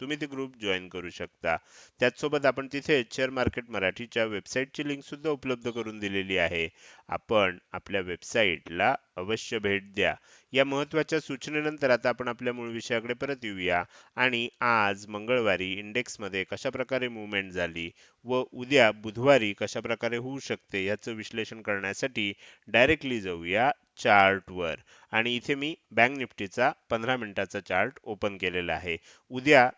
तुम्ही ते group join करू शकता. त्याचसोबत आपण तिथे शेअर मार्केट मराठीच्या वेबसाईटची लिंक सुद्धा उपलब्ध करून दिलेली आहे. आपण आपल्या वेबसाईटला अवश्य भेट द्या. या महत्त्वाच्या सूचनेनंतर आता आपण आपल्या मूळ विषयाकडे परत येऊया. आणि आज मंगळवारी इंडेक्समध्ये कशाप्रकारे मुवमेंट झाली व उद्या बुधवारी कशा प्रकारे होऊ शकते याचं विश्लेषण करण्यासाठी डायरेक्टली जाऊया चार्टवर आणि इथे मी बँक निफ्टीचा पंधरा मिनिटाचा चार्ट ओपन केलेला आहे. उद्या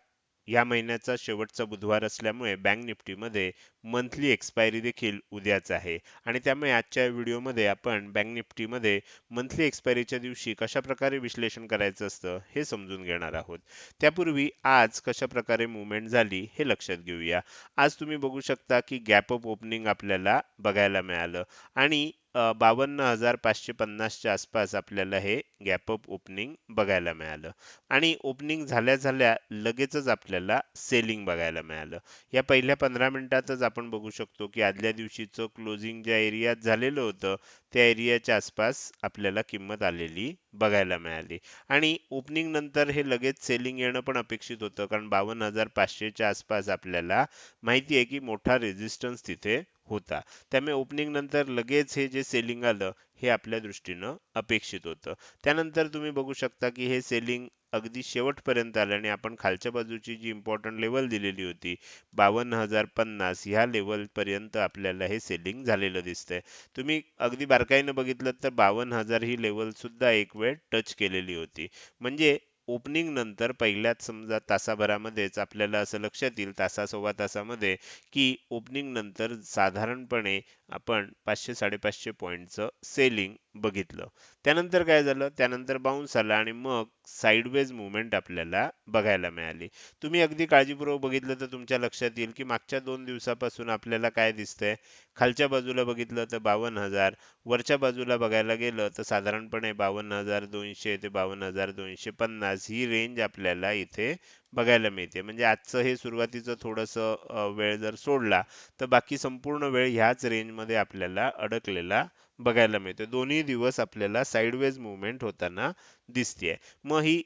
या महिन्याचा शेवटचा बुधवार असल्यामुळे बँक निफ्टीमध्ये मंथली एक्सपायरी देखील उद्याच आहे. आणि त्यामुळे आजच्या व्हिडिओमध्ये आपण बँक निफ्टीमध्ये मंथली एक्सपायरीच्या दिवशी कशा प्रकारे विश्लेषण करायचं असतं हे समजून घेणार आहोत. त्यापूर्वी आज कशा प्रकारे मुवमेंट झाली हे लक्षात घेऊया. आज तुम्ही बघू शकता की गॅप अप ओपनिंग आपल्याला बघायला मिळालं. आणि बावन्न हजार पाचशे पन्नासच्या आसपास आपल्याला हे गॅप अप ओपनिंग बघायला मिळालं. आणि ओपनिंग झाल्या झाल्या लगेचच आपल्याला सेलिंग बघायला मिळालं. या पहिल्या पंधरा मिनिटातच आपण बघू शकतो की आदल्या दिवशीचं क्लोजिंग ज्या एरियात झालेलं होतं त्या एरियाच्या आसपास आपल्याला किंमत आलेली बघायला मिळाली. आणि ओपनिंग नंतर हे लगेच सेलिंग येणं पण अपेक्षित होतं कारण बावन्न हजार पाचशेच्या आसपास आपल्याला माहिती आहे की मोठा रेजिस्टन्स तिथे होता. त्यामुळे ओपनिंग नंतर लगेच हे जे सेलिंग आलं हे आपल्या दृष्टीनं अपेक्षित होतं. त्यानंतर तुम्ही बघू शकता की हे सेलिंग अगदी शेवटपर्यंत आलं आणि आपण खालच्या बाजूची जी इम्पॉर्टंट लेवल दिलेली होती बावन्न हजार पन्नास ह्या लेवल पर्यंत आपल्याला हे सेलिंग झालेलं दिसतंय. तुम्ही अगदी बारकाईनं बघितलं तर बावन्न हजार ही लेवल सुद्धा एक वेळ टच केलेली होती. म्हणजे ओपनिंग नंतर पहिल्याच समजा तासाभरामध्येच आपल्याला असं लक्षात येईल तासा सव्वा तासामध्ये की ओपनिंग नंतर साधारणपणे आपण पाचशे साडेपाचशे पॉईंटचं सेलिंग बघितलं. त्यानंतर काय झालं? त्यानंतर बाउन्स आला आणि मग साईडवेज मुवमेंट आपल्याला बघायला मिळाली. तुम्ही अगदी काळजीपूर्वक बघितलं तर तुमच्या लक्षात येईल की मागच्या दोन दिवसापासून आपल्याला काय दिसतंय? खालच्या बाजूला बघितलं तर बावन्न हजार वरच्या बाजूला बघायला गेलं तर साधारणपणे बावन्न हजार दोनशे ते बावन्न हजार दोनशे पन्नास ही रेंज आपल्याला इथे बघायला मिळते. म्हणजे आजचं हे सुरुवातीचं थोडंसं वेळ जर सोडला तर बाकी संपूर्ण वेळ ह्याच रेंजमध्ये आपल्याला अडकलेला बघायला मिळते. दोन्ही दिवस आपल्याला साईडवेज मुवमेंट होताना दिसते मग ही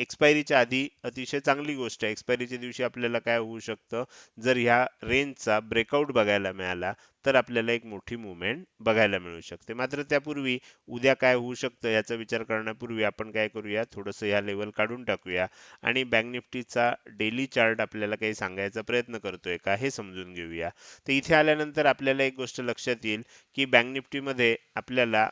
एक्सपायरीच्या आधी अतिशय चांगली गोष्ट आहे. एक्सपायरीच्या दिवशी आपल्याला काय होऊ शकतं? जर ह्या रेंजचा ब्रेकआउट बघायला मिळाला तर आपल्याला एक मोठी मुवमेंट बघायला मिळू शकते. मात्र त्यापूर्वी उद्या काय होऊ शकतं याचा विचार करण्यापूर्वी आपण काय करूया? थोडंसं ह्या लेवल काढून टाकूया. आणि बँक निफ्टीचा डेली चार्ट आपल्याला काही सांगायचा प्रयत्न करतोय का हे समजून घेऊया. तर इथे आल्यानंतर आपल्याला एक गोष्ट लक्षात येईल की बँक निफ्टीमध्ये आपल्याला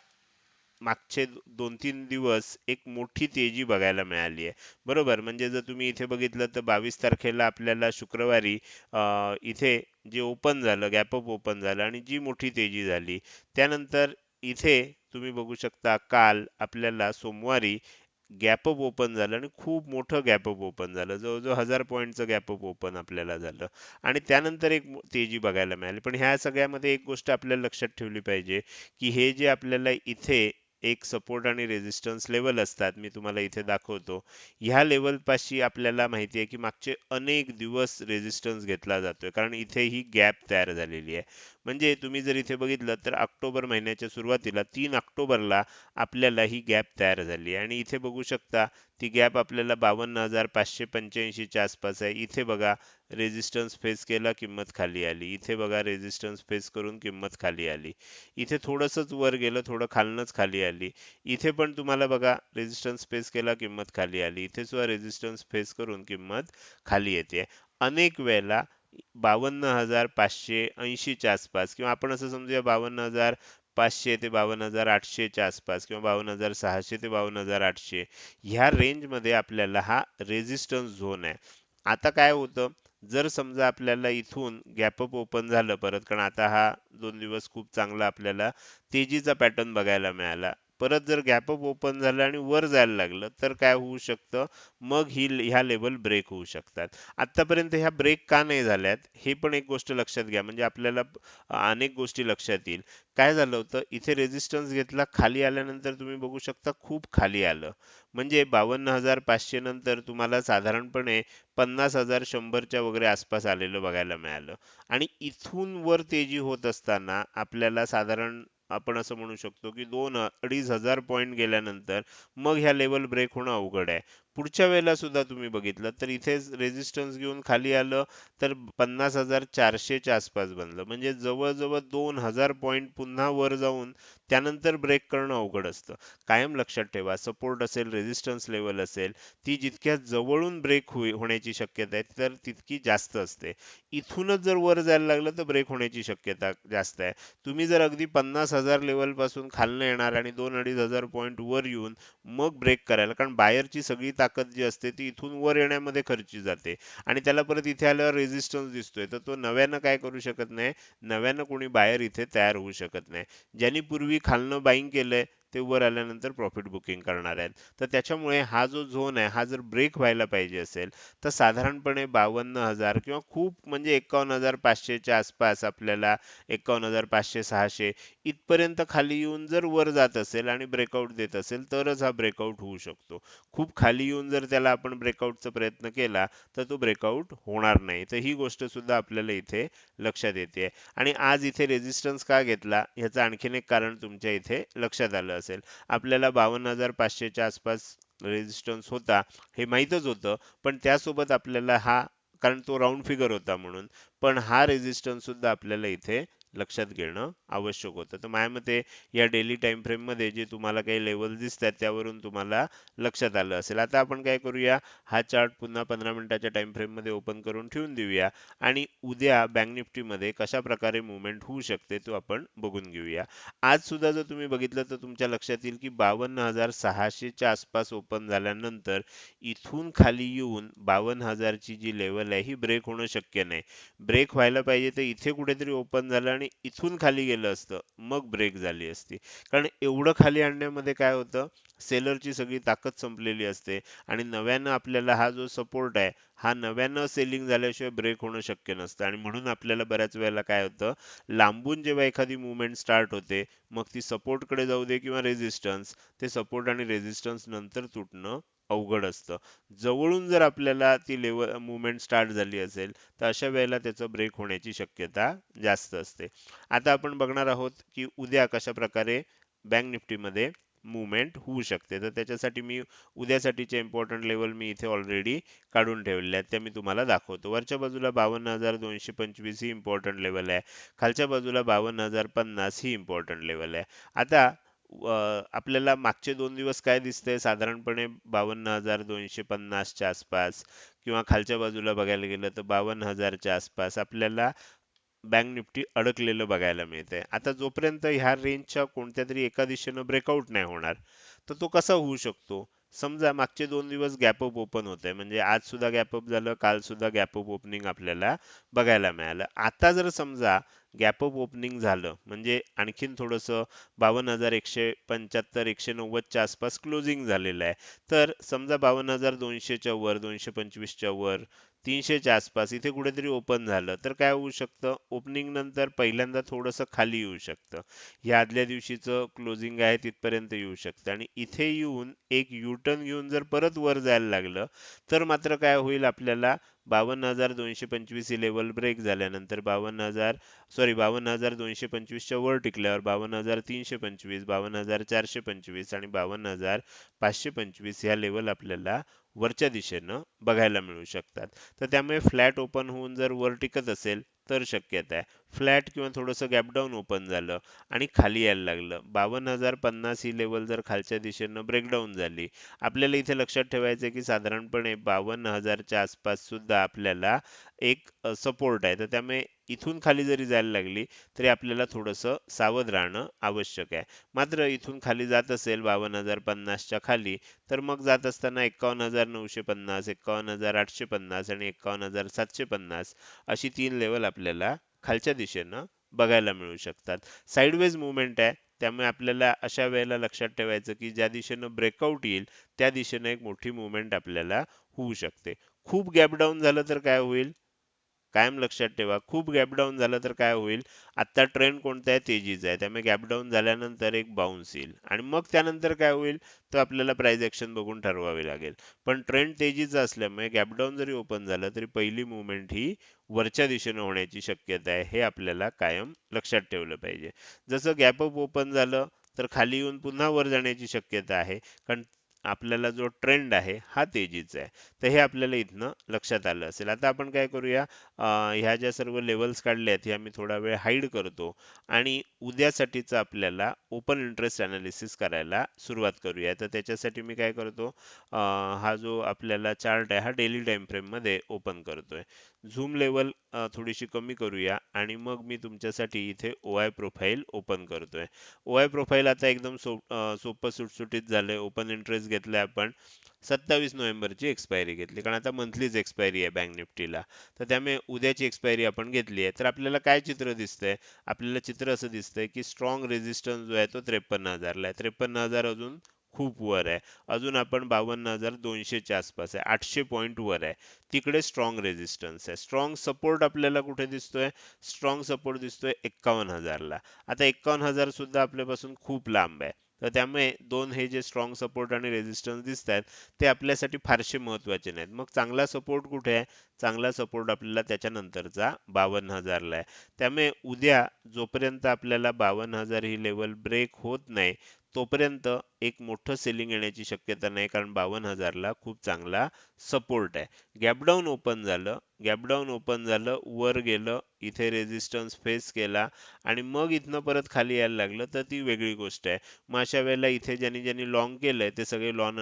मागचे दोन तीन दिवस एक मोठी तेजी बघायला मिळाली आहे. बरोबर? म्हणजे जर तुम्ही इथे बघितलं तर बावीस तारखेला आपल्याला शुक्रवारी इथे जे ओपन झालं गॅपअप ओपन झालं आणि जी मोठी तेजी झाली त्यानंतर इथे तुम्ही बघू शकता काल आपल्याला सोमवारी गॅपअप ओपन झालं आणि खूप मोठं गॅपअप ओपन झालं. जवळजवळ हजार पॉईंटचं गॅपअप ओपन आपल्याला झालं. आणि त्यानंतर एक तेजी बघायला मिळाली. पण ह्या सगळ्यामध्ये एक गोष्ट आपल्याला लक्षात ठेवली पाहिजे की हे जे आपल्याला इथे एक सपोर्ट आणि रेझिस्टन्स लेवल असतात मी तुम्हाला इथे दाखवतो. ह्या लेवल पाशी आपल्याला माहिती आहे की मागचे अनेक दिवस रेजिस्टन्स घेतला जातोय कारण इथे ही गॅप तयार झालेली आहे. म्हणजे तुम्ही जर इथे बघितलं तर ऑक्टोबर महिन्याच्या सुरुवातीला तीन ऑक्टोबरला आपल्याला ही गॅप तयार झाली. आणि इथे बघू शकता ती गॅप आपल्याला बावन्न हजार पाचशे पंच्याऐंशीच्या आसपास आहे. इथे बघा रेजिस्टन्स फेस केला किंमत खाली आली. इथे बघा रेजिस्टन्स फेस करून किंमत खाली आली. इथे थोडंसंच वर गेलं थोडं खालनंच खाली आली. इथे पण तुम्हाला बघा रेजिस्टन्स फेस केला किंमत खाली आली. इथे सुद्धा रेजिस्टन्स फेस करून किंमत खाली येते. अनेक वेळेला बावन्न हजार पाचशे ऐंशीच्या आसपास किंवा आपण असं समजूया बावन्न हजार पाचशे ते बावन्न हजार आठशेच्या आसपास किंवा बावन्न हजार सहाशे ते बावन्न हजार आठशे. ह्या रेंजमध्ये आपल्याला हा रेझिस्टन्स झोन आहे. आता काय होतं? जर समजा आपल्याला इथून गॅपअप ओपन झालं परत कारण आता हा दोन दिवस खूप चांगला आपल्याला तेजीचा पॅटर्न बघायला मिळाला. परत जर गॅपअप ओपन झालं आणि वर जायला लागलं तर काय होऊ शकतं? मग ही ह्या लेवल ब्रेक होऊ शकतात. आतापर्यंत ह्या ब्रेक का नाही झाल्यात हे पण एक गोष्ट लक्षात घ्या. म्हणजे आपल्याला अनेक गोष्टी लक्षात येईल. काय झालं होतं? इथे रेजिस्टन्स घेतला खाली आल्यानंतर तुम्ही बघू शकता खूप खाली आलं. म्हणजे बावन्न हजार पाचशे नंतर तुम्हाला साधारणपणे पन्नास हजार शंभरच्या वगैरे आसपास आलेलं बघायला मिळालं. आणि इथून वर तेजी होत असताना आपल्याला साधारण आपण असं म्हणू शकतो की दोन अडीच हजार पॉईंट गेल्यानंतर मग ह्या लेवल ब्रेक होणं अवघड आहे. पुढच्या वेळेला सुद्धा तुम्ही बघितलं तर इथे रेजिस्टन्स घेऊन खाली आलं तर पन्नास हजार चारशेच्या आसपास बनलं. म्हणजे जवळजवळ दोन हजार पॉईंट पुन्हा वर जाऊन त्यानंतर ब्रेक करणं अवघड असतं. कायम लक्षात ठेवा सपोर्ट असेल रेजिस्टन्स लेवल असेल ती जितक्या जवळून ब्रेक होई होण्याची शक्यता आहे तर तितकी जास्त असते. इथूनच जर वर जायला लागलं तर ब्रेक होण्याची शक्यता जास्त आहे. तुम्ही जर अगदी पन्नास हजार लेवलपासून खालनं येणार आणि दोन अडीच हजार पॉईंट वर येऊन मग ब्रेक करायला कारण बाहेरची सगळी ताकद ताकद जी असते ती इथून वर येण्यामध्ये खर्ची जाते. आणि त्याला परत इथे आल्यावर रेजिस्टन्स दिसतोय. तर तो नव्यानं काय करू शकत नाही. नव्यानं कोणी बाहेर इथे तयार होऊ शकत नाही. ज्यांनी पूर्वी खालनं बाईंग केलंय ते वर आल्यानंतर प्रॉफिट बुकिंग करणार आहेत. तर त्याच्यामुळे हा जो झोन आहे हा जर ब्रेक व्हायला पाहिजे असेल तर साधारणपणे बावन्न हजार किंवा खूप म्हणजे एकावन्न हजार पाचशेच्या आसपास आपल्याला एकावन्न हजार पाचशे सहाशे इथपर्यंत खाली येऊन जर वर जात असेल आणि ब्रेकआउट देत असेल तरच हा ब्रेकआउट होऊ शकतो. खूप खाली येऊन जर त्याला आपण ब्रेकआउटचा प्रयत्न केला तर तो ब्रेकआउट होणार नाही. तर ही गोष्ट सुद्धा आपल्याला इथे लक्षात येते. आणि आज इथे रेजिस्टन्स का घेतला? ह्याचं आणखीन एक कारण तुमच्या इथे लक्षात आलं असेल. आपल्याला बावन्न हजार पाचशेच्या आसपास रेजिस्टन्स होता हे माहीतच होतं. पण त्यासोबत आपल्याला हा कारण तो राऊंड फिगर होता म्हणून पण हा रेजिस्टन्स सुद्धा आपल्याला इथे लक्षात घेणं आवश्यक होतं. तर माझ्या मते या डेली टाइम फ्रेममध्ये जे तुम्हाला काही लेवल दिसतात त्यावरून तुम्हाला लक्षात आलं असेल. आता आपण काय करूया हा चार्ट पुन्हा पंधरा मिनिटाच्या टाइम फ्रेममध्ये ओपन करून ठेवून देऊया. आणि उद्या बँक निफ्टीमध्ये कशा प्रकारे मुवमेंट होऊ शकते तो आपण बघून घेऊया. आज सुद्धा जर तुम्ही बघितलं तर तुमच्या लक्षात येईल की बावन्न हजार सहाशेच्या आसपास ओपन झाल्यानंतर इथून खाली येऊन बावन्न हजारची जी लेवल आहे ही ब्रेक होणं शक्य नाही. ब्रेक व्हायला पाहिजे तर इथे कुठेतरी ओपन झालं आणि इथून खाली गेलं असतं मग ब्रेक झाली असती. कारण एवढं खाली आणण्यामध्ये काय होतं सेलरची सगळी ताकद संपलेली असते आणि नव्यानं आपल्याला हा जो सपोर्ट आहे हा नव्यानं सेलिंग झाल्याशिवाय ब्रेक होणं शक्य नसतं. आणि म्हणून आपल्याला बऱ्याच वेळेला काय होतं लांबून जेव्हा एखादी मुवमेंट स्टार्ट होते मग ती सपोर्टकडे जाऊ दे किंवा रेझिस्टन्स ते सपोर्ट आणि रेझिस्टन्स नंतर तुटणं अवघड असतं. जवळून जर आपल्याला ती लेवल मुवमेंट स्टार्ट झाली असेल तर अशा वेळेला त्याचं ब्रेक होण्याची शक्यता जास्त असते. आता आपण बघणार आहोत की उद्या कशा प्रकारे बँक निफ्टीमध्ये मुवमेंट होऊ शकते. तर त्याच्यासाठी मी उद्यासाठीचे इम्पॉर्टंट लेवल मी इथे ऑलरेडी काढून ठेवले आहेत. त्या मी तुम्हाला दाखवतो. वरच्या बाजूला बावन्न हजार दोनशे पंचवीस ही इम्पॉर्टंट लेवल आहे. खालच्या बाजूला बावन्न हजार पन्नास ही इम्पॉर्टंट लेवल आहे. आता आपल्याला मागचे दोन दिवस काय दिसतंय? साधारणपणे बावन्न हजार दोनशे पन्नासच्या आसपास किंवा खालच्या बाजूला बघायला गेलं तर बावन्न हजारच्या आसपास आपल्याला बँक निफ्टी अडकलेलं बघायला मिळतंय. आता जोपर्यंत ह्या रेंजच्या कोणत्या तरी एका दिशेनं ब्रेकआउट नाही होणार तर तो कसा होऊ शकतो? समजा मागचे दोन दिवस गॅपअप ओपन होते म्हणजे आज सुद्धा गॅपअप झालं काल सुद्धा गॅपअप ओपनिंग आपल्याला बघायला मिळालं. आता जर समजा गॅपअप ओपनिंग झालं म्हणजे आणखीन थोडस बावन्न हजार एकशे पंच्याहत्तर एकशे नव्वदच्या आसपास क्लोजिंग झालेलं आहे तर समजा बावन्न हजार दोनशेच्या वर दोनशे पंचवीसच्या वर तीनशेच्या आसपास इथे कुठेतरी ओपन झालं तर काय होऊ शकतं? ओपनिंग नंतर पहिल्यांदा थोडंसं खाली येऊ शकतं. या आदल्या दिवशीचं क्लोजिंग आहे तिथपर्यंत येऊ शकतं. आणि इथे येऊन एक युटर्न घेऊन जर परत वर जायला लागलं तर मात्र काय होईल आपल्याला? बावन्न हजार दोनशे पंचवीस ही लेवल ब्रेक झाल्यानंतर बावन्न हजार सॉरी बावन्न हजार दोनशे पंचवीसच्या वर टिकल्यावर बावन्न हजार तीनशे पंचवीस बावन्न हजार चारशे पंचवीस आणि बावन्न हजार पाचशे पंचवीस ह्या लेवल आपल्याला वरच्या दिशेनं बघायला मिळू शकतात. तर त्यामुळे फ्लॅट ओपन होऊन जर वर टिकत असेल तर शक्यता आहे. फ्लॅट किंवा थोडंसं गॅपडाऊन ओपन झालं आणि खाली यायला लागलं. बावन्न हजार पन्नास ही लेवल जर खालच्या दिशेनं ब्रेकडाऊन झाली आपल्याला इथे लक्षात ठेवायचं की साधारणपणे बावन्न हजारच्या आसपास सुद्धा आपल्याला एक सपोर्ट आहे. तर त्यामुळे इथून खाली जरी जायला लागली तरी आपल्याला थोडंसं सावध राहणं आवश्यक आहे. मात्र इथून खाली जात असेल बावन्न हजार पन्नासच्या खाली तर मग जात असताना एकावन्न हजार नऊशे पन्नास एकावन्न हजार आठशे पन्नास आणि एकावन्न हजार सातशे पन्नास अशी तीन लेवल आपल्याला खालच्या दिशेनं बघायला मिळू शकतात. साईडवेज मुवमेंट आहे. त्यामुळे आपल्याला अशा वेळेला लक्षात ठेवायचं की ज्या दिशेनं ब्रेकआउट येईल त्या दिशेनं एक मोठी मुवमेंट आपल्याला होऊ शकते. खूप गॅप डाऊन झालं तर काय होईल? कायम लक्षात ठेवा. खूप गॅप डाऊन झालं तर काय होईल? आता ट्रेंड कोणता आहे? तेजीचा आहे. त्यामुळे गॅप डाऊन झाल्यानंतर एक बाउन्स येईल. आणि मग त्यानंतर काय होईल? तर आपल्याला प्राइस ॲक्शन बघून ठरवावी लागेल. पण ट्रेंड तेजीचा असल्यामुळे गॅप डाऊन जरी ओपन झालं तरी पहिली मुवमेंट ही वरच्या दिशेने होण्याची शक्यता आहे. हे आपल्याला कायम लक्षात ठेवलं पाहिजे. जसं गॅपअप ओपन झालं तर खाली येऊन पुन्हा वर जाण्याची शक्यता आहे. कारण आपल्याला जो ट्रेंड आहे हा तेजीचा आहे. तर हे आपल्याला इथनं लक्षात आलं असेल. आता आपण काय करूया ह्या ज्या सर्व लेवल्स काढल्या आहेत ह्या मी थोडा वेळ हाईड करतो आणि उद्यासाठीचं आपल्याला ओपन इंटरेस्ट ॲनालिसिस करायला सुरुवात करूया. तर त्याच्यासाठी मी काय करतो हा जो आपल्याला चार्ट आहे हा डेली टाइम फ्रेममध्ये ओपन करतोय. झूम लेवल थोडीशी कमी करूया आणि मग मी तुमच्यासाठी इथे ओ आय प्रोफाईल ओपन करतोय. ओ आय प्रोफाईल आता एकदम सोपं सुटसुटीत झालंय. ओपन इंटरेस्ट घेतलाय आपण. सत्तावीस नोव्हेंबरची एक्सपायरी घेतली. कारण आता मंथलीच एक्सपायरी आहे बँक निफ्टीला तर त्यामुळे उद्याची एक्सपायरी आपण घेतली आहे. तर आपल्याला काय चित्र दिसतंय? आपल्याला चित्र असं दिसतंय की स्ट्रॉंग रेजिस्टन्स जो आहे तो त्रेपन्न हजारला आहे. त्रेपन्न हजार अजून खूप वर आहे. अजून आपण बावन्न हजार दोनशेच्या आसपास आहे. आठशे पॉईंट वर आहे. तिकडे स्ट्रॉंग रेजिस्टन्स आहे. स्ट्रॉंग सपोर्ट आपल्याला कुठे दिसतोय? स्ट्रॉंग सपोर्ट दिसतोय एक्कावन्न हजारला. आता एक्कावन्न हजार सुद्धा आपल्यापासून खूप लांब आहे. तर त्यामुळे दोन हे जे स्ट्रॉंग सपोर्ट आणि रेझिस्टन्स दिसत आहेत ते आपल्यासाठी फारसे महत्त्वाचे नाहीत. मग चांगला सपोर्ट कुठे आहे? चांगला सपोर्ट आपल्याला त्याच्यानंतरचा बावन्न हजारला आहे. त्यामुळे उद्या जोपर्यंत आपल्याला बावन्न हजार ही लेवल ब्रेक होत नाही तोपर्यंत एक मोठं सेलिंग येण्याची शक्यता नाही कारण बावन्न हजारला खूप चांगला सपोर्ट आहे. गॅपडाऊन ओपन झालं. गॅपडाऊन ओपन झालं वर गेलं इथे रेजिस्टन्स फेस केला आणि मग इथनं परत खाली यायला लागलं तर ती वेगळी गोष्ट आहे. मग अशा वेळेला इथे ज्यांनी ज्यांनी लॉंग केलंय ते सगळे लॉन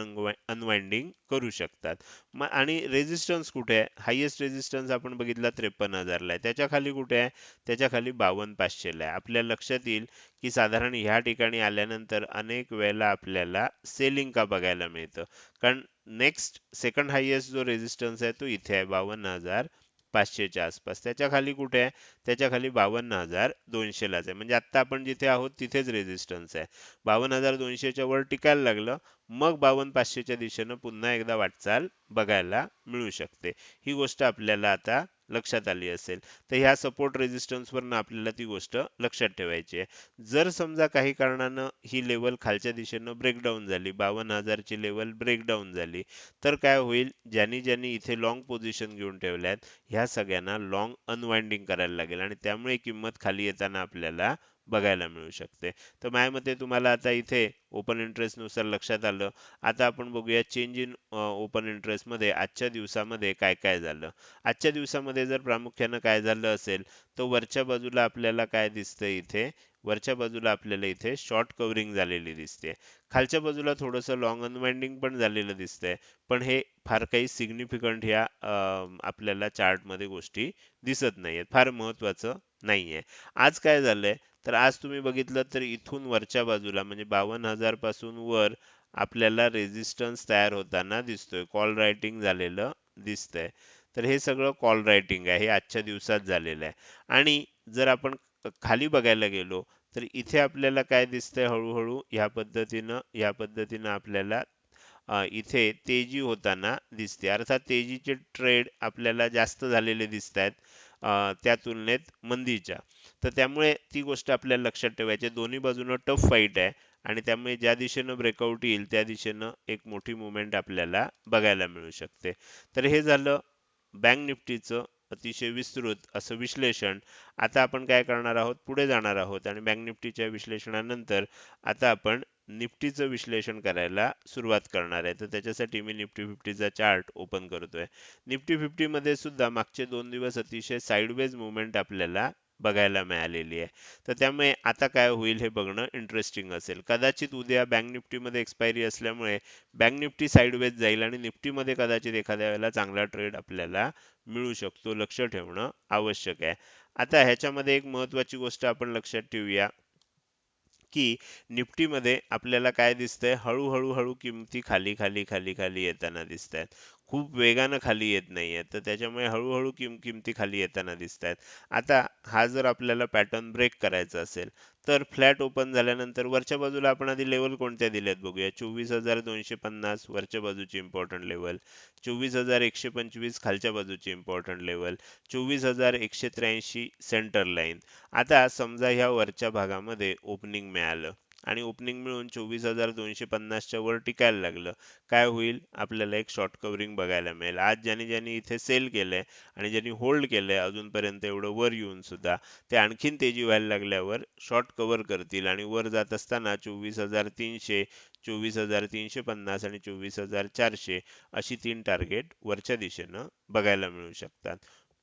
अनवाइंडिंग करू शकतात. मग आणि रेजिस्टन्स कुठे आहे? हायेस्ट रेझिस्टन्स आपण बघितला त्रेपन्न हजारला आहे. त्याच्याखाली कुठे आहे? त्याच्याखाली बावन्न पाचशेला आहे. आपल्या लक्षात येईल की साधारण ह्या ठिकाणी आल्यानंतर अनेक वेळेला आपल्याला सेलिंग का बघायला मिळतं? कारण नेक्स्ट सेकंड हायेस्ट जो रेजिस्टन्स आहे तो इथे आहे बावन्न हजार पाचशेच्या आसपास. त्याच्याखाली कुठे आहे? त्याच्याखाली बावन्न हजार दोनशेलाच आहे. म्हणजे आता आपण जिथे आहोत तिथेच रेझिस्टन्स आहे. बावन्न हजार दोनशेच्या वर टिकायला लागलं मग बावन्न पाचशेच्या दिशेनं पुन्हा एकदा वाटचाल बघायला मिळू शकते. ही गोष्ट आपल्याला आता लक्षात आली असेल. तर ह्या सपोर्ट रेजिस्टन्सवरनं आपल्याला ती गोष्ट लक्षात ठेवायची आहे. जर समजा काही कारणानं ही लेवल खालच्या दिशेनं ब्रेकडाऊन झाली बावन्न हजारची लेवल ब्रेकडाऊन झाली तर काय होईल? ज्यांनी ज्यांनी इथे लॉंग पोझिशन घेऊन ठेवल्यात ह्या सगळ्यांना लॉंग अनवाइंडिंग करायला लागेल आणि त्यामुळे किंमत खाली येताना आपल्याला बघायला मिळू शकते. तर माझ्या मते तुम्हाला आता इथे ओपन इंटरेस्टनुसार लक्षात आलं. आता आपण बघूया चेंज इन ओपन इंटरेस्टमध्ये आजच्या दिवसामध्ये काय काय झालं? आजच्या दिवसामध्ये जर प्रामुख्यानं काय झालं असेल तर वरच्या बाजूला आपल्याला काय दिसतं इथे? वरच्या बाजूला आपल्याला इथे शॉर्ट कव्हरिंग झालेली दिसते. खालच्या बाजूला थोडंसं लॉंग अनवाइंडिंग पण झालेलं दिसतंय. पण हे फार काही सिग्निफिकंट ह्या आपल्याला चार्टमध्ये गोष्टी दिसत नाहीयेत. फार महत्वाचं नाहीये. आज काय झालंय? तर आज तुम्ही बघितलं तर इथून वरच्या बाजूला म्हणजे बावन्न हजारपासून वर आपल्याला रेझिस्टन्स तयार होताना दिसतोय. कॉल रायटिंग झालेलं दिसतंय. तर हे सगळं कॉल रायटिंग आहे. हे आजच्या दिवसात झालेलं आहे. आणि जर आपण खाली बघायला गेलो तर इथे आपल्याला काय दिसतंय हळूहळू? ह्या पद्धतीनं ह्या पद्धतीनं आपल्याला इथे तेजी होताना दिसते. अर्थात तेजीचे ट्रेड आपल्याला जास्त झालेले दिसत आहेत त्या तुलनेत मंदीच्या. तर त्यामुळे ती गोष्ट आपल्याला लक्षात ठेवायची. दोन्ही बाजूनं टफ फाईट आहे. आणि त्यामुळे ज्या दिशेनं ब्रेकआउट येईल त्या दिशेनं एक मोठी मुवमेंट आपल्याला बघायला मिळू शकते. तर हे झालं बँक निफ्टीचं अतिशय विस्तृत असं विश्लेषण. आता आपण काय करणार आहोत? पुढे जाणार आहोत आणि बँक निफ्टीच्या विश्लेषणानंतर आता आपण निफ्टीचं विश्लेषण करायला सुरुवात करणार आहे. तर त्याच्यासाठी मी निफ्टी फिफ्टीचा चार्ट ओपन करतोय. निफ्टी फिफ्टी मध्ये सुद्धा मागचे दोन दिवस अतिशय साईडवेज मुवमेंट आपल्याला बघायला मिळालेली आहे. तर त्यामुळे आता काय होईल हे बघणं इंटरेस्टिंग असेल. कदाचित उद्या बँक निफ्टीमध्ये एक्सपायरी असल्यामुळे बँक निफ्टी साईडवेज जाईल आणि निफ्टीमध्ये कदाचित एखाद्या वेळेला चांगला ट्रेड आपल्याला मिळू शकतो लक्ष ठेवणं आवश्यक आहे. आता ह्याच्यामध्ये एक महत्वाची गोष्ट आपण लक्षात ठेवूया की निफ्टीमध्ये आपल्याला काय दिसतंय? हळूहळू हळू किमती खाली खाली खाली खाली येताना दिसत आहेत खूप वेगानं खाली येत नाहीये. तर त्याच्यामुळे हळूहळू किम किमती खाली येताना दिसत आहेत आता हा जर आपल्याला पॅटर्न ब्रेक करायचा असेल तर फ्लॅट ओपन झाल्यानंतर वरच्या बाजूला आपण आधी लेवल कोणत्या दिल्यात बघूया? चोवीस हजार दोनशे पन्नास वरच्या बाजूची इम्पॉर्टंट लेवल चोवीस हजार एकशे पंचवीस खालच्या बाजूची इम्पॉर्टंट लेवल चोवीस हजार एकशे त्र्याऐंशी सेंटर लाईन आता समजा ह्या वरच्या भागामध्ये ओपनिंग मिळालं. आणि ओपनिंग मिळून चोवीस हजार दोनशे पन्नासच्या वर टिकायला लागलं. काय होईल? आपल्याला एक शॉर्ट कव्हरिंग बघायला मिळेल. आज ज्यांनी ज्यांनी इथे सेल केलंय आणि ज्यांनी होल्ड केलंय अजूनपर्यंत एवढं वर येऊन सुद्धा ते आणखीन तेजी व्हायला लागल्यावर शॉर्ट कव्हर करतील आणि वर जात असताना चोवीस हजार तीनशे चोवीस हजार तीनशे पन्नास आणि चोवीस हजार चारशे अशी तीन टार्गेट वरच्या दिशेनं बघायला मिळू शकतात.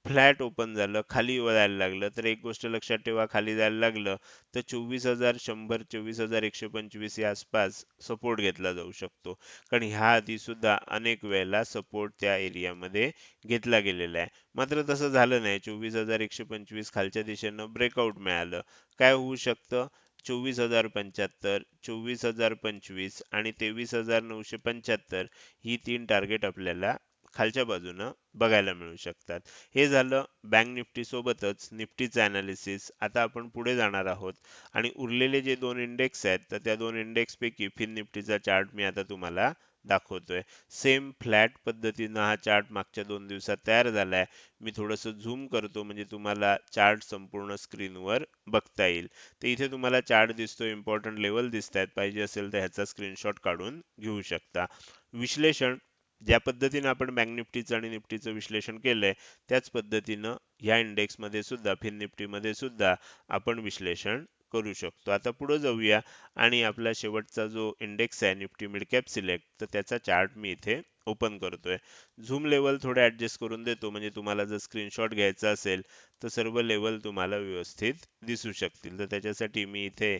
फ्लॅट ओपन झालं खाली जायला लागलं तर एक गोष्ट लक्षात ठेवा खाली जायला लागलं तर चोवीस हजार शंभर चोवीस हजार एकशे पंचवीस या आसपास सपोर्ट घेतला जाऊ शकतो. कारण ह्या आधी सुद्धा अनेक वेळेला सपोर्ट त्या एरियामध्ये घेतला गेलेला आहे. मात्र तसं झालं नाही. चोवीस हजार एकशे पंचवीस खालच्या दिशेनं ब्रेकआउट मिळालं. काय होऊ शकतं? चोवीस हजार पंच्याहत्तर चोवीस हजार पंचवीस आणि तेवीस हजार नऊशे पंच्याहत्तर ही तीन टार्गेट आपल्याला खालच्या बाजूनं बघायला मिळू शकतात. हे झालं बँक निफ्टी सोबतच निफ्टीचं अनालिसिस आता आपण पुढे जाणार आहोत. आणि उरलेले जे दोन इंडेक्स आहेत तर त्या दोन इंडेक्सपैकी फिन निफ्टीचा चार्ट मी आता तुम्हाला दाखवतोय. सेम फ्लॅट पद्धतीनं हा चार्ट मागच्या दोन दिवसात तयार झालाय. मी थोडंसं झूम करतो म्हणजे तुम्हाला चार्ट संपूर्ण स्क्रीनवर बघता येईल. तर इथे तुम्हाला चार्ट दिसतो इम्पॉर्टंट लेवल दिसत आहेत पाहिजे असेल तर ह्याचा स्क्रीनशॉट काढून घेऊ शकता. विश्लेषण ज्या पद्धतीने आपण बँक निफ्टीचं आणि निफ्टीचं विश्लेषण केलंय त्याच पद्धतीनं ह्या इंडेक्समध्ये सुद्धा फिन निफ्टीमध्ये सुद्धा आपण विश्लेषण करू शकतो. आता पुढे जाऊया आणि आपला शेवटचा जो इंडेक्स आहे निफ्टी मिड कॅप सिलेक्ट तर त्याचा चार्ट मी इथे ओपन करतोय. झूम लेवल थोडे ॲडजस्ट करून देतो म्हणजे तुम्हाला जर स्क्रीनशॉट घ्यायचा असेल तर सर्व लेवल तुम्हाला व्यवस्थित दिसू शकतील. तर त्याच्यासाठी मी इथे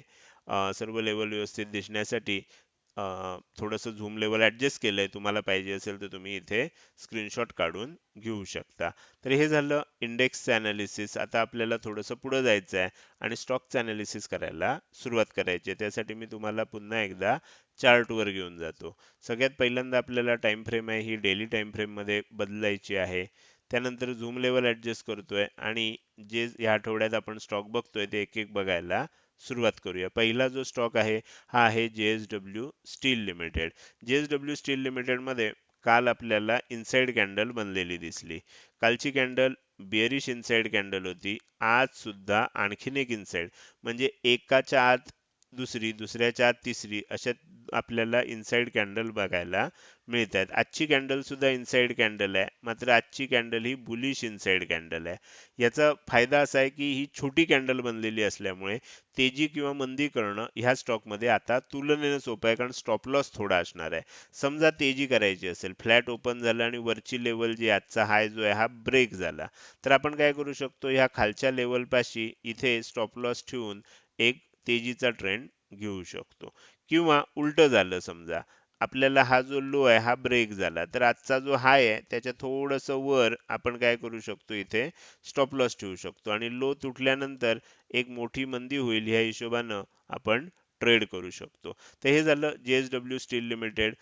सर्व लेवल व्यवस्थित दिसण्यासाठी थोडंसं झूम लेवल ऍडजस्ट केलंय तुम्हाला पाहिजे असेल तर तुम्ही इथे स्क्रीनशॉट काढून घेऊ शकता. तर हे झालं इंडेक्सचं ॲनालिसिस आता आपल्याला थोडंसं पुढं जायचं आहे आणि स्टॉकचं ॲनालिसिस करायला सुरुवात करायची आहे. त्यासाठी मी तुम्हाला पुन्हा एकदा चार्टवर घेऊन जातो. सगळ्यात पहिल्यांदा आपल्याला टाइम फ्रेम आहे ही डेली टाईम फ्रेममध्ये बदलायची आहे. त्यानंतर झूम लेवल ऍडजस्ट करतोय आणि जे या आठवड्यात आपण स्टॉक बघतोय ते एक एक बघायला सुरुवात करूया. पहिला जो स्टॉक आहे हा आहे J S W steel limited JSW steel लिमिटेडमध्ये काल आपल्याला इनसाइड कॅन्डल बनलेली दिसली. कालची कॅन्डल बिअरिश इनसाइड कॅन्डल होती. आज सुद्धा आणखीन एक इनसाइड म्हणजे एकाच्या आत दुसरी दुसऱ्याच्या आत तिसरी अशा आपल्याला इनसाइड कॅन्डल बघायला मिळत आहेत आजची कॅन्डलसुद्धा इनसाइड कॅन्डल आहे. मात्र आजची कॅन्डल ही बुलिश इनसाइड कॅन्डल आहे. याचा फायदा असा आहे की ही छोटी कॅन्डल बनलेली असल्यामुळे तेजी किंवा मंदी करणं ह्या स्टॉकमध्ये आता तुलनेनं सोपं आहे. कारण स्टॉप लॉस थोडा असणार आहे. समजा तेजी करायची असेल फ्लॅट ओपन झालं आणि वरची लेवल जी आजचा हाय जो आहे हा ब्रेक झाला. तर आपण काय करू शकतो? ह्या खालच्या लेवलपाशी इथे स्टॉप लॉस ठेवून एक तेजीचा ट्रेंड घेऊ शकतो. किंवा उलट झालं समजा आपल्याला हा जो लो आहे हा ब्रेक झाला तर आजचा जो हाय आहे त्याच्या थोडस वर आपण काय करू शकतो इथे? स्टॉप लॉस ठेवू शकतो. आणि लो तुटल्यानंतर एक मोठी मंदी होईल ह्या हिशोबानं आपण ट्रेड करू शकतो. तर हे झालं जे एस डब्ल्यू स्टील लिमिटेड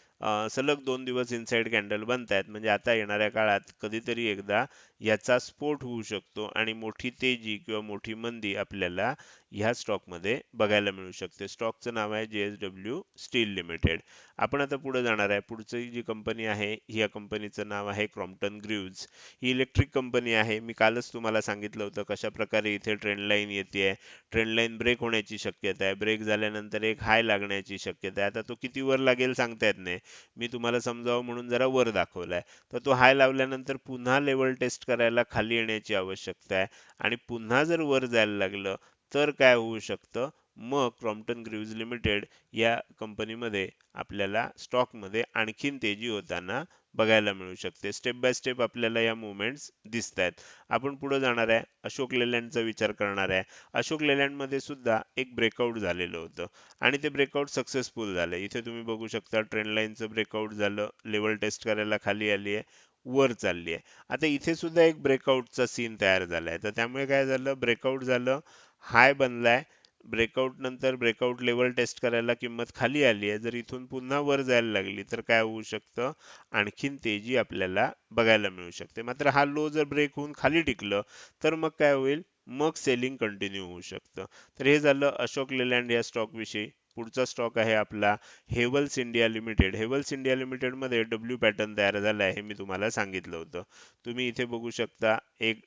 सलग दोन दिवस इनसाईड कॅन्डल बनतायत. म्हणजे आता येणाऱ्या काळात कधीतरी एकदा याचा स्फोट होऊ शकतो आणि मोठी तेजी किंवा मोठी मंदी आपल्याला ह्या स्टॉकमध्ये बघायला मिळू शकते. स्टॉकचं नाव आहे J S W steel limited आपण आता पुढे जाणार आहे. पुढची जी कंपनी आहे या कंपनीचं नाव आहे क्रॉम्प्टन ग्रीव्ज ही इलेक्ट्रिक कंपनी आहे. मी कालच तुम्हाला सांगितलं होतं कशा प्रकारे इथे ट्रेंड लाईन येते आहे लाईन ब्रेक होण्याची शक्यता आहे. ब्रेक झाल्यानंतर एक हाय लागण्याची शक्यता आहे. आता तो किती वर लागेल सांगता येत नाही. मी तुम्हाला समजावं म्हणून जरा वर दाखवलाय. तर तो हाय लावल्यानंतर पुन्हा लेवल टेस्ट करायला खाली येण्याची आवश्यकता आहे. आणि पुन्हा जर वर जायला लागलं तर काय होऊ शकतं? मग क्रॉम्प्टन ग्रीव्ज लिमिटेड या कंपनीमध्ये आपल्याला स्टॉकमध्ये आणखीन तेजी होताना बघायला मिळू शकते. स्टेप बाय स्टेप आपल्याला या मुवमेंट्स दिसत आहेत आपण पुढे जाणार आहे. अशोक लेलँडचा विचार करणार आहे. अशोक लेलँडमध्ये सुद्धा एक ब्रेकआउट झालेलं होतं. आणि ते ब्रेकआउट सक्सेसफुल झालं. इथे तुम्ही बघू शकता ट्रेंड लाईनचं ब्रेकआउट झालं. लेवल टेस्ट करायला खाली आली आहे. वर चालली आहे. आता इथे सुद्धा एक ब्रेकआउटचा सीन तयार झालाय. तर त्यामुळे काय झालं? ब्रेकआउट झालं. हाय बनलाय. ब्रेकआउट नंतर ब्रेकआउट लेवल टेस्ट करायला किंमत खाली आली आहे. जर इथून पुन्हा वर जायला लागली तर काय होऊ शकतं? आणखीन तेजी आपल्याला बघायला मिळू शकते. मात्र हा लो जर ब्रेक होऊन खाली टिकलं तर मग काय होईल? मग सेलिंग कंटिन्यू होऊ शकतं. तर हे झालं अशोक लेलँड या स्टॉक विषयी. पुढचा स्टॉक आहे आपला Havells India limited Havells India लिमिटेडमध्ये डब्ल्यू पॅटर्न तयार झाला आहे हे मी तुम्हाला सांगितलं होतं. तुम्ही इथे बघू शकता एक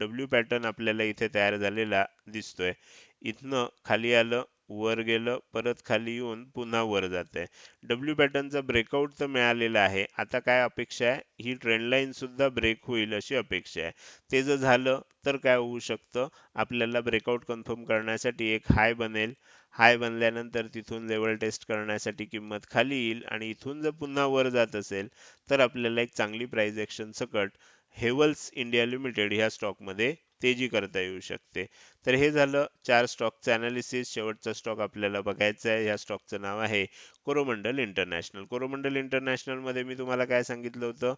डब्ल्यू पॅटर्न आपल्याला इथे तयार झालेला दिसतोय. इथनं खाली आलं वर गेलं परत खाली येऊन पुन्हा वर जात आहे डब्ल्यू पॅटर्नचा ब्रेकआउट तर मिळालेला आहे. आता काय अपेक्षा आहे? ही ट्रेंडलाईन सुद्धा ब्रेक होईल अशी अपेक्षा आहे. ते जर झालं तर काय होऊ शकतं? आपल्याला ब्रेकआउट कन्फर्म करण्यासाठी एक हाय बनेल. हाय बनल्यानंतर तिथून लेवल टेस्ट करण्यासाठी किंमत खाली येईल आणि इथून जर पुन्हा वर जात असेल तर आपल्याला एक चांगली प्राइस ऍक्शन सकट हेवल्स इंडिया लिमिटेड ह्या स्टॉकमध्ये तेजी करता येऊ शकते. तर हे झालं चार स्टॉकचं अनालिसिस शेवटचा स्टॉक आपल्याला बघायचा आहे. ह्या स्टॉकचं नाव आहे कोरोमंडल इंटरनॅशनल कोरोमंडल इंटरनॅशनलमध्ये मी तुम्हाला काय सांगितलं होतं?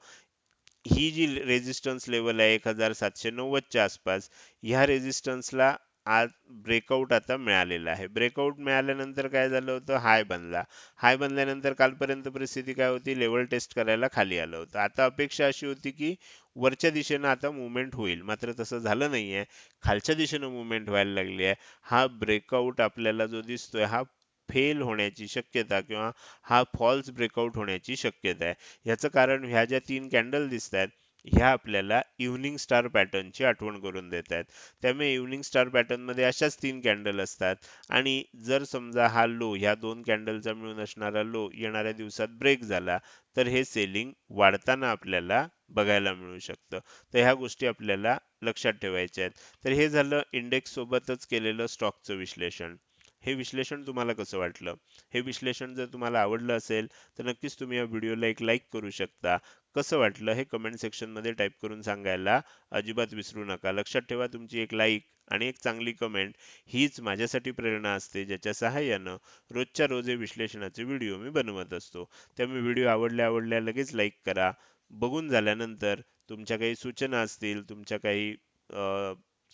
ही जी रेजिस्टन्स लेवल आहे एक हजार सातशे नव्वदच्या आसपास ह्या रेजिस्टन्सला आज ब्रेकआउट आता मिळालेला आहे. ब्रेकआउट मिळाल्यानंतर काय झालं होतं? हाय बनला. हाय बनल्यानंतर कालपर्यंत परिस्थिती काय होती? लेवल टेस्ट करायला खाली आलं होतं. आता अपेक्षा अशी होती की वरच्या दिशेनं आता मुवमेंट होईल. मात्र तसं झालं नाहीये. खालच्या दिशेनं मुवमेंट व्हायला लागली आहे. हा ब्रेकआउट आपल्याला जो दिसतोय हा फेल होण्याची शक्यता किंवा हा फॉल्स ब्रेकआउट होण्याची शक्यता आहे. ह्याचं कारण ह्या ज्या तीन कॅन्डल दिसत आहेत ह्या आपल्याला इव्हनिंग स्टार पॅटर्नची आठवण करून देत आहेत. त्यामुळे इव्हनिंग स्टार पॅटर्नमध्ये अशाच तीन कॅन्डल असतात. आणि जर समजा हा लो ह्या दोन कॅन्डलचा मिळून असणारा लो येणाऱ्या दिवसात ब्रेक झाला तर हे सेलिंग वाढताना आपल्याला बघायला मिळू शकतं. तर ह्या गोष्टी आपल्याला लक्षात ठेवायच्या आहेत. तर हे झालं इंडेक्स सोबतच केलेलं स्टॉकचं विश्लेषण. हे विश्लेषण तुम्हाला कसं वाटलं? हे विश्लेषण जर तुम्हाला आवडलं असेल तर नक्कीच तुम्ही या व्हिडिओला एक लाईक करू शकता. कसं वाटलं हे कमेंट सेक्शनमध्ये टाईप करून सांगायला अजिबात विसरू नका. लक्षात ठेवा तुमची एक लाईक आणि एक चांगली कमेंट हीच माझ्यासाठी प्रेरणा असते ज्याच्या सहाय्यानं रोजच्या रोज विश्लेषणाचे व्हिडिओ मी बनवत असतो. त्यामुळे व्हिडिओ आवडल्या आवडल्या लगेच लाईक करा. बघून झाल्यानंतर तुमच्या काही सूचना असतील तुमच्या काही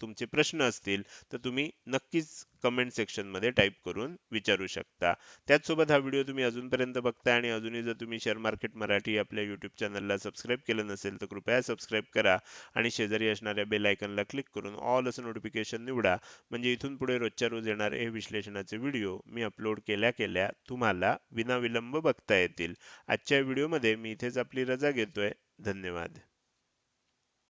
तुमचे प्रश्न असतील तर तुम्ही नक्कीच कमेंट सेक्शनमध्ये टाईप करून विचारू शकता. त्याचसोबत हा व्हिडिओ तुम्ही अजूनपर्यंत बघताय आणि अजूनही जर तुम्ही शेअर मार्केट मराठी आपल्या यूट्यूब चॅनलला सबस्क्राईब केलं नसेल तर कृपया सबस्क्राईब करा आणि शेजारी असणाऱ्या बेल आयकनला क्लिक करून ऑल असं नोटिफिकेशन निवडा. म्हणजे इथून पुढे रोजच्या रोज येणारे हे विश्लेषणाचे व्हिडिओ मी अपलोड केल्या केल्या तुम्हाला विनाविलंब बघता येतील. आजच्या व्हिडिओमध्ये मी इथेच आपली रजा घेतोय. धन्यवाद.